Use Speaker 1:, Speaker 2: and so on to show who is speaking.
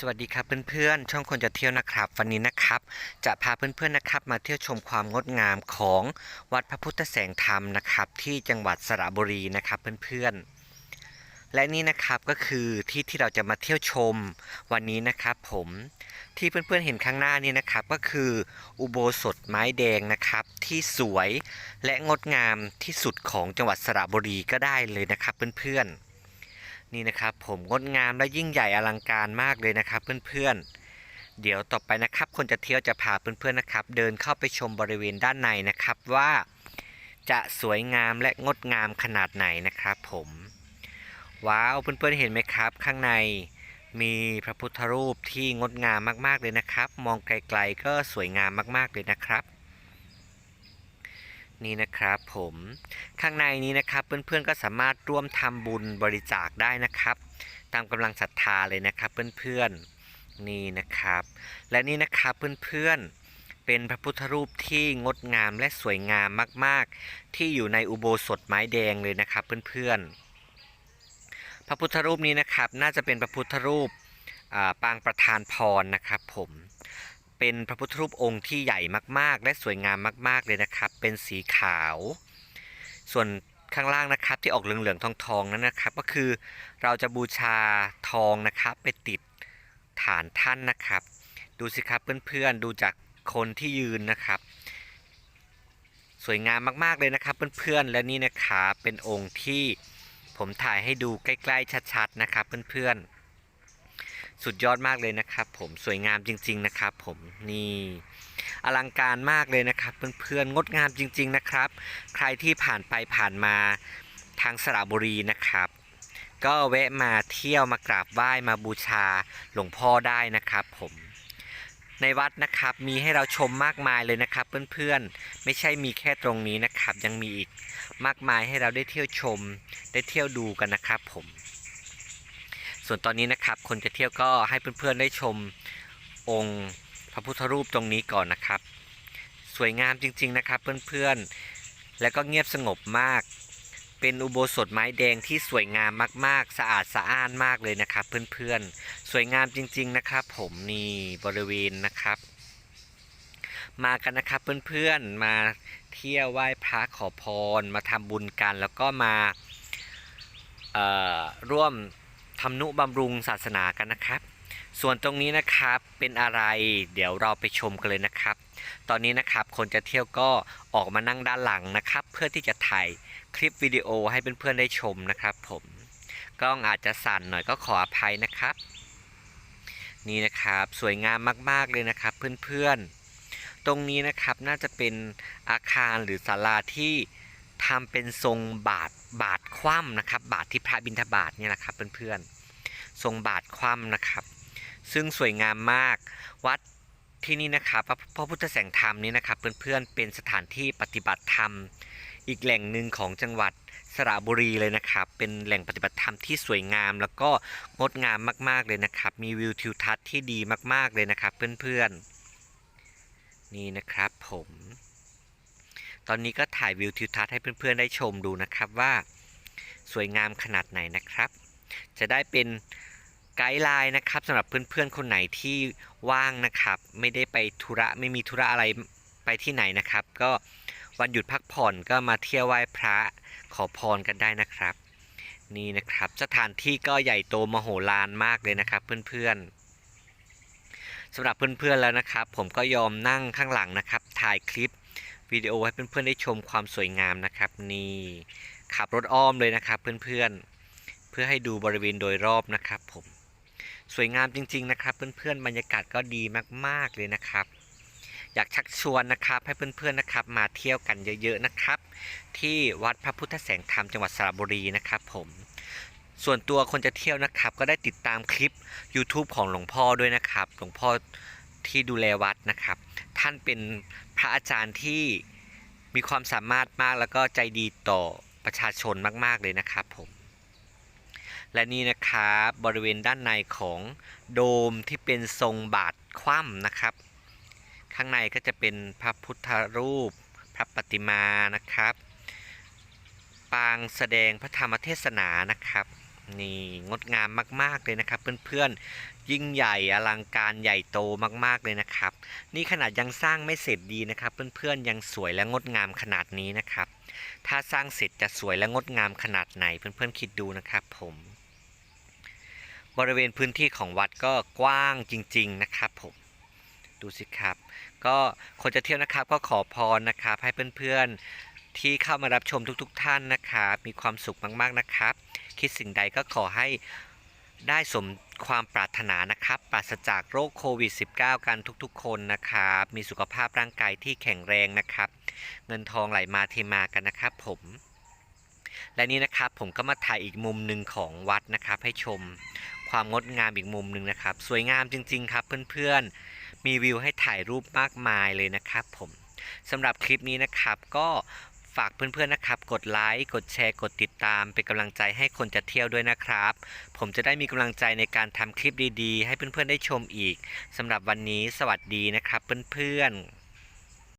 Speaker 1: สวัสดีครับเพื่อนๆ ช่องคนจะเที่ยวนะครับ วันนี้นะครับ จะพาเพื่อนๆนะครับ มาเที่ยวชมความงดงามของวัดพระพุทธแสงธรรมนะครับ ที่จังหวัดสระบุรีนะครับเพื่อนๆ และนี่นะครับก็คือที่ที่เราจะมาเที่ยวชมวันนี้นะครับ ผมที่เพื่อนๆเห็นข้างหน้านี้นะครับ ก็คืออุโบสถไม้แดงนะครับ ที่สวยและงดงามที่สุดของจังหวัดสระบุรีก็ได้เลยนะครับเพื่อนๆ นี่นะครับผมงดงามและยิ่งใหญ่อลังการมากเลยนะครับเพื่อนๆ เดี๋ยวต่อไปนะครับ คนจะเที่ยวจะพาเพื่อนๆนะครับ เดินเข้าไปชมบริเวณด้านในนะครับว่าจะสวยงามและงดงามขนาดไหนนะครับผม ว้าวเพื่อนๆเห็นไหมครับ ข้างในมีพระพุทธรูปที่งดงามมากๆเลยนะครับ มองไกลๆก็สวยงามมากๆเลยนะครับ นี่นะครับผมข้างในนี้นะครับเพื่อนๆก็สามารถร่วมทำบุญบริจาคได้นะครับ ตามกำลังศรัทธาเลยนะครับเพื่อนๆนี่นะครับ และนี่นะครับเพื่อนๆเป็นพระพุทธรูปที่งดงามและสวยงามมากๆ ที่อยู่ในอุโบสถไม้แดงเลยนะครับเพื่อนๆพระพุทธรูปนี้นะครับ น่าจะเป็นพระพุทธรูปปางประธานพรนะครับผม เป็นพระพุทธรูปองค์ที่ใหญ่มาก ๆ และสวยงามมาก ๆ เลยนะครับ เป็นสีขาว ส่วนข้างล่างนะครับที่ออกเหลืองๆทองๆนั้นนะครับ ก็คือเราจะบูชาทองนะครับไปติดฐานท่านนะครับ ดูสิครับเพื่อนๆดูจากคนที่ยืนนะครับ สวยงามมากๆเลยนะครับเพื่อนๆและนี่นะครับเป็นองค์ที่ผมถ่ายให้ดูใกล้ ๆชัดๆนะครับเพื่อนๆ สุดยอดมากเลยนะครับ ผมสวยงามจริง ๆนะครับ ผมนี่อลังการมากเลยนะครับ เพื่อนๆงดงามจริง ๆนะครับ ใครที่ผ่านไปผ่านมาทางสระบุรีนะครับ ก็แวะมาเที่ยวมากราบไหว้มาบูชาหลวงพ่อได้นะครับ ผมในวัดนะครับมีให้เราชมมากมายเลยนะครับ เพื่อนๆ ไม่ใช่มีแค่ตรงนี้นะครับ ยังมีอีกมากมายให้เราได้เที่ยวชม ได้เที่ยวดูกันนะครับผม ส่วนตอนนี้นะครับ คนจะเที่ยวก็ให้เพื่อนๆได้ชมองค์พระพุทธรูปตรงนี้ก่อนนะครับ สวยงามจริง ๆนะครับ เพื่อนๆ และก็เงียบสงบมาก เป็นอุโบสถไม้แดงที่สวยงามมากๆ สะอาดสะอ้านมากเลยนะครับ เพื่อนๆ สวยงามจริง ๆนะครับ ผมนี่บริเวณนะครับ มากันนะครับเพื่อนๆ มาเที่ยวไหว้พระขอพร มาทำบุญกัน แล้วก็มาร่วม ทำนุบำรุงศาสนากันนะครับ ส่วนตรงนี้นะครับเป็นอะไร เดี๋ยวเราไปชมกันเลยนะครับ ตอนนี้นะครับคนจะเที่ยวก็ออกมานั่งด้านหลังนะครับ เพื่อที่จะถ่ายคลิปวิดีโอให้เพื่อนๆได้ชมนะครับ ผมกล้องอาจจะสั่นหน่อยก็ขออภัยนะครับ นี่นะครับสวยงามมากๆเลยนะครับ เพื่อนๆ ตรงนี้นะครับน่าจะเป็นอาคารหรือศาลาที่ ทำเป็นทรงบาทบาทคว่ำนะครับ บาทที่พระบิณฑบาตเนี่ยนะครับเพื่อนๆทรงบาทคว่ำนะครับ ซึ่งสวยงามมากวัดที่นี่นะครับพระพระพุทธแสงธรรมนี้นะครับ เพื่อนๆเป็นสถานที่ปฏิบัติธรรม อีกแหล่งหนึ่งของจังหวัดสระบุรีเลยนะครับ เป็นแหล่งปฏิบัติธรรมที่สวยงาม แล้วก็งดงามมาก ๆเลยนะครับ มีวิวทิวทัศน์ที่ดีมาก ๆเลยนะครับ เพื่อนๆนี่นะครับผม ตอนนี้ก็ถ่ายวิวทิวทัศน์ให้เพื่อนๆได้ชมดูนะครับว่าสวยงามขนาดไหนนะครับ จะได้เป็นไกด์ไลน์นะครับสำหรับเพื่อนๆคนไหนที่ว่างนะครับ ไม่ได้ไปธุระไม่มีธุระอะไรไปที่ไหนนะครับ ก็วันหยุดพักผ่อนก็มาเที่ยวไหว้พระขอพรกันได้นะครับ นี่นะครับสถานที่ก็ใหญ่โตมโหฬารมากเลยนะครับ เพื่อนๆสำหรับเพื่อนๆแล้วนะครับ ผมก็ยอมนั่งข้างหลังนะครับ ถ่ายคลิป วิดีโอให้เพื่อนๆได้ชมความสวยงามนะครับนี่ขับรถอ้อมเลยนะครับเพื่อนๆ เพื่อให้ดูบริเวณโดยรอบนะครับผมสวยงามจริง ๆ นะครับ เพื่อนๆบรรยากาศก็ดีมากๆเลยนะครับ อยากชักชวนนะครับให้เพื่อนๆนะครับ มาเที่ยวกันเยอะๆนะครับ ที่วัดพระพุทธแสงธรรมจังหวัดสระบุรีนะครับ ผมส่วนตัวคนจะเที่ยวนะครับ ก็ได้ติดตามคลิป YouTube ของหลวงพ่อด้วยนะครับ หลวงพ่อ ที่ดูแลวัดนะครับ ท่านเป็นพระอาจารย์ที่มีความสามารถมากแล้วก็ใจดีต่อประชาชนมาก ๆ เลยนะครับผมและนี่นะครับบริเวณด้านในของโดมที่เป็นทรงบาทคว่ำนะครับ ข้างในก็จะเป็นพระพุทธรูป พระปฏิมานะครับ ปางแสดงพระธรรมเทศนานะครับ นี่งดงามมาก ๆ เลยนะครับ เพื่อนๆ ยิ่งใหญ่อลังการใหญ่โตมาก ๆ เลยนะครับ นี่ขนาดยังสร้างไม่เสร็จดีนะครับ เพื่อนๆ ยังสวยและงดงามขนาดนี้นะครับ ถ้าสร้างเสร็จจะสวยและงดงามขนาดไหนเพื่อนๆ คิดดูนะครับผม บริเวณพื้นที่ของวัดก็กว้างจริง ๆ นะครับผมดูสิครับ ก็คนจะเที่ยวนะครับก็ขอพรนะครับให้เพื่อนๆที่เข้ามารับชมทุกๆ ท่านนะครับ มีความสุขมากๆนะครับ คิดสิ่งใดก็ขอให้ได้สมความปรารถนานะครับ ปราศจากโรคโควิด -19 กันทุกๆ คนนะครับ มีสุขภาพร่างกายที่แข็งแรงนะครับ เงินทองไหลมาเทมากันนะครับผม และนี่นะครับผมก็มาถ่ายอีกมุมหนึ่งของวัดนะครับ ให้ชมความงดงามอีกมุมหนึ่งนะครับ สวยงามจริง ๆ ครับเพื่อนๆ มีวิวให้ถ่ายรูปมากมายเลยนะครับผมสำหรับคลิปนี้นะครับก็ ฝากเพื่อนๆนะครับ กดไลค์ กดแชร์ กดติดตาม เป็นกำลังใจให้คนจะเที่ยวด้วยนะครับ ผมจะได้มีกำลังใจในการทำคลิปดีๆ ให้เพื่อนๆได้ชมอีกสำหรับวันนี้สวัสดีนะครับเพื่อนๆ